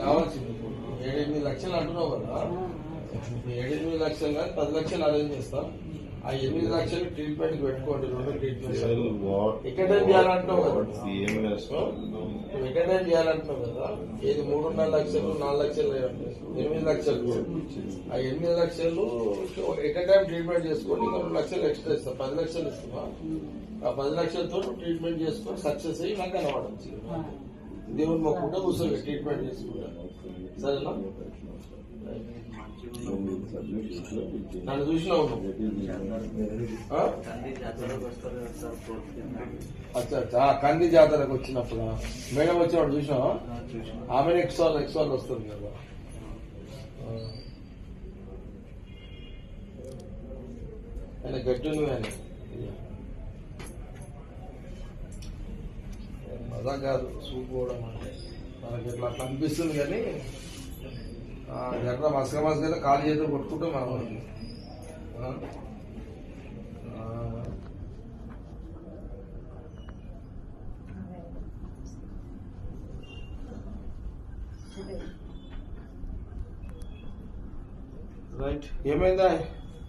కావాల్సింది. ఇప్పుడు ఏడెనిమిది లక్షలు అంటున్నావు కదా. ఇప్పుడు ఏడెనిమిది లక్షలు కానీ పది లక్షలు అరేంజ్ చేస్తాం. ఆ ఎనిమిది లక్షలు ట్రీట్మెంట్ పెట్టుకోండి రెండు ట్రీట్మెంట్ ఎక్కడేం చేయాలంటున్నావు కదా? నువ్వు ఎక్కడేం చేయాలంటున్నావు కదా? ఏది మూడున్నర లక్షలు నాలుగు లక్షలు. ఎనిమిది లక్షలు. ఆ ఎనిమిది లక్షలు ఎక్కడ టైం ట్రీట్మెంట్ చేసుకోండి ఇంకా రెండు లక్షలు ఎక్స్ట్రా ఇస్తా. పది లక్షలు ఇస్తున్నా. ఆ పది లక్షలతో ట్రీట్మెంట్ చేసుకొని సక్సెస్ అయ్యి నాకు కనబడచ్చు దేవుని మొక్కుంటే కూర్చొని ట్రీట్మెంట్ చేసుకుంటాను సరేనా? నన్ను చూసినావు అచ్చా కంది జాతరకు వచ్చినప్పుడు? మేడం వచ్చినప్పుడు చూసినావా? ఆమె ఎక్స్ వాళ్ళు ఎక్స్ వాళ్ళు వస్తుంది కదా. ఆయన గట్టి ఉంది అదా కాదు చూపుకోవడం అంటే. మనకి ఇట్లా అట్లా అనిపిస్తుంది కానీ ఎట్లా మసక మసక అయితే కాలు చేతులు కొట్టుకుంటే మనం. రైట్ ఏమైందా